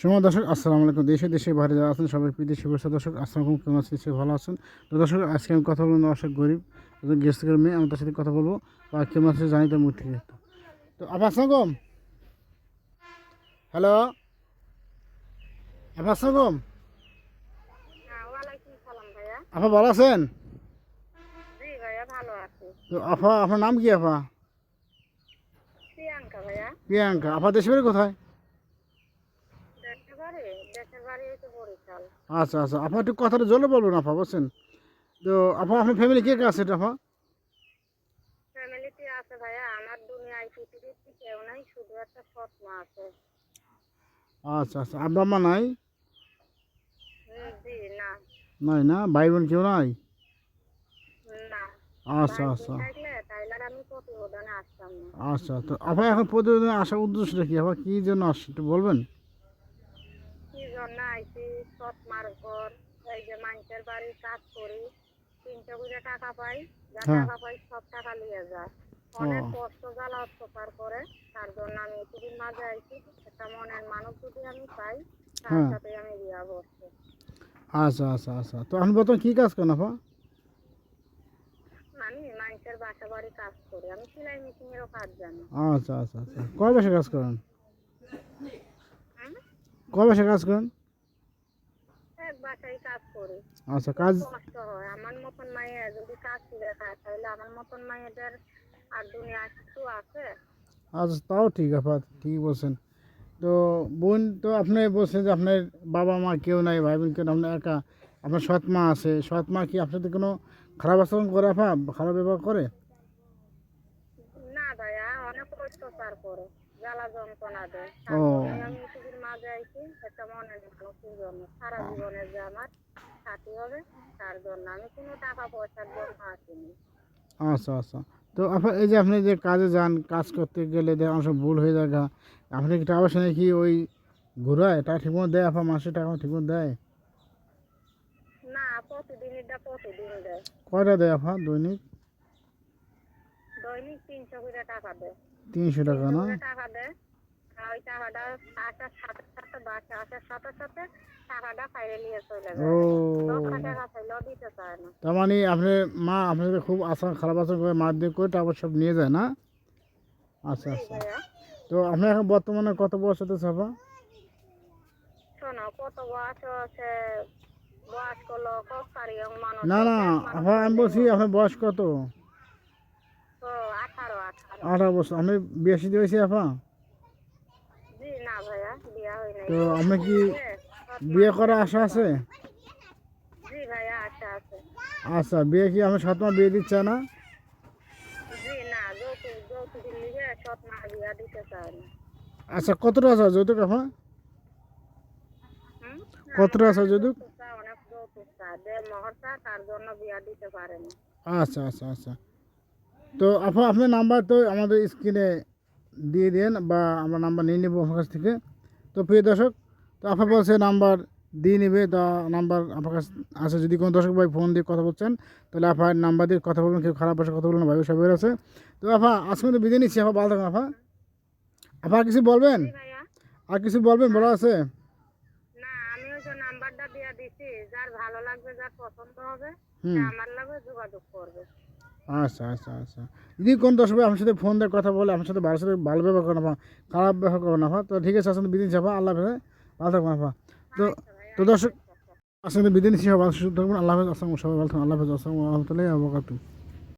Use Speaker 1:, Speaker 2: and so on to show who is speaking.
Speaker 1: সময় দর্শক আসসালামু আলাইকুম। দেশে দেশে বাইরে যারা আছেন সবাই প্রীতি শুভেচ্ছা দর্শক আসসালামু আলাইকুম। কেমন আছেন? নিশ্চয়ই ভালো আছেন। তো দর্শক আজকে আমি কথা বলব অশেক গরিব একজন গেস্ট করে মেয়ে আমি তার সাথে কথা বলব। বা কেমন আছে জানি তার মুখ থেকে তো আপা আসসালাম হ্যালো। আপা আসসালাম আপা ভালো আছেন? তো আপা আপনার নাম কি আপা
Speaker 2: প্রিয়াঙ্কা
Speaker 1: আপা দেশের বাড়ি কোথায়? আচ্ছা আচ্ছা। আপা একটু কথাটা জলে বলবেন আপা বলছেন তো আপা আপনার ফ্যামিলি কে কে আছে এটা আপা
Speaker 2: ফ্যামিলিতে আছে ভাইয়া আমার দুনিয়ায় পৃথিবীতে কেউ নাই শুধু একটা সৎ মা আছে।
Speaker 1: আচ্ছা আচ্ছা। আব্বা মা নাই
Speaker 2: না।
Speaker 1: নাই না? ভাই বোন কেউ নাই?
Speaker 2: না।
Speaker 1: আচ্ছা আচ্ছা।
Speaker 2: প্রতিবেদনে
Speaker 1: আচ্ছা তো আপা এখন প্রতিদিন আসার উদ্দেশ্যটা কি? আপা কী জন্য আসছে একটু বলবেন?
Speaker 2: জন্য আইছি সৎ মার ঘর এই যে মানুষের বাড়ি কাজ করি তিনশো করে টাকা পাই যা
Speaker 1: হ্যাঁ।
Speaker 2: টাকা পাই সব টাকা নিয়ে যায়। অনেক কষ্ট জ্বালা অত্যাচার করে তার জন্য আমি পৃথিবীর মাঝে আইছি একটা মনের মানুষ যদি আমি পাই তার
Speaker 1: হ্যাঁ।
Speaker 2: সাথে আমি বিয়া বসছি
Speaker 1: আচ্ছা আচ্ছা আচ্ছা। তো আপনি বর্তমানে কী কাজ করেন আপা?
Speaker 2: আমি মানুষের বাসা বাড়ি কাজ করি আমি সেলাই মেশিনেরও কাজ জানি।
Speaker 1: আচ্ছা আচ্ছা আচ্ছা। কয় বছর কাজ করেন? কয় বছর কাজ করেন? আচ্ছা কাজ
Speaker 2: আমার মতন মাইয়া যদি কাজ করে খায় তাহলে আমার মতন মাইয়াদের আর দুনিয়া কিছু আছে?
Speaker 1: আচ্ছা তাও ঠিক আপা ঠিক বলছেন। তো বোন তো আপনি বলছেন যে আপনার বাবা মা কেউ নাই ভাই বোন কেউ আপনার একা। আপনার সৎ মা আছে। সৎ মা কি আপনার সাথে কোনো খারাপ আচরণ করে আপা? খারাপ ব্যবহার করে?
Speaker 2: অত্যাচার করে জ্বালা যন্ত্রণা দেয়। আমি পৃথিবীর মাঝে আইছি একটা মনের মানুষের জন্য সারা জীবনের যে আমার সাথী হবে তার জন্য আমি কোনো টাকা পয়সার জন্য আসিনি।
Speaker 1: আচ্ছা আচ্ছা। তো আপনার এই যে আপনি যে কাজে যান কাজ করতে গেলে দেখ অনেক ভুল হয়ে যায়। আপনি কি টাকা পয়সা কি ওই ঘুরায়? টাকা ঠিকমতো দেয় আপনার মাসে টাকা ঠিকমতো দেয়?
Speaker 2: না প্রতিদিন প্রতিদিন দেয়।
Speaker 1: কয়টা দেয় আপনার দৈনিক?
Speaker 2: দৈনিক তিনশো করে টাকা দেয়।
Speaker 1: তিনশো টাকা না?
Speaker 2: করে টাকা দেয় ওই টাকাটা আসার সাথে সাথে বাসে আসার সাথে সাথে টাকাটা নিয়ে চলে যায়।
Speaker 1: তার মানে আপনার মা আপনাদের খুব আচরণ খারাপ আচরণ করে মার দিয়ে করে টাকা সব নিয়ে যায় না? আচ্ছা আচ্ছা। তো আপনার এখন বর্তমানে কত বয়স হতে চাপা
Speaker 2: শোনো কত বয়স আছে বয়স্ক লোক কারি
Speaker 1: না না আপা আমি বলছি আপনার বয়স কত?
Speaker 2: আঠারো
Speaker 1: বছর। আপনি বিয়ে শাদী হয়েছে আপা?
Speaker 2: না ভাইয়া বিয়া হয়
Speaker 1: তো কি বিয়ে করার আশা আছে? আচ্ছা বিয়ে কি আমি সৎ মা বিয়ে দিচ্ছে না? আচ্ছা কতটা আছে যৌতুক আপা? কতটা আছে যৌতুক? আচ্ছা আচ্ছা আচ্ছা। তো আপা আপনার নাম্বার তো আমাদের স্ক্রিনে দিয়ে দেন বা আমরা নাম্বার নিয়ে নেব আমার কাছ থেকে। তো প্রিয় দর্শক তো আপা বলছে নাম্বার দিয়ে নেবে তা নাম্বার আপনার কাছে আছে। যদি কোনো দর্শক ভাই ফোন দিয়ে কথা বলছেন তাহলে আপার নাম্বার দিয়ে কথা বলবেন কেউ খারাপ ভাষা কথা বলবেন ভাই সবাই আছে। তো আপা আজকে কিন্তু বিদায় নিচ্ছি আপা ভালো থাকুন আপা। আপা আর কিছু বলবেন? আর কিছু বলবেন বলা আছে?
Speaker 2: নাম্বারটা দিয়া দিছি। যার ভালো লাগবে যার পছন্দ হবে
Speaker 1: হুম।
Speaker 2: আমার লাগবে যোগাযোগ করবে।
Speaker 1: আচ্ছা আচ্ছা আচ্ছা। যদি কোন দর্শক আমার সাথে ফোন দিয়ে কথা বলে আমার সাথে বাড়ির সাথে ভালো ব্যবহার করে আপা খারাপ ব্যবহার করে আপা তো ঠিক আছে আসলে বিদিন যাবা আল্লাহ হাফেজ, ভালো থাকব আপা। তো তো দর্শক আসলে বিদিন হিসেবে ভালো সুস্থ থাকবেন আল্লাহ হাফেজ, আসসালাম সবাই ভালো থাকবেন আল্লাহ হাফেজ, আসসালাম রহমতুল্লাহ আবকাতু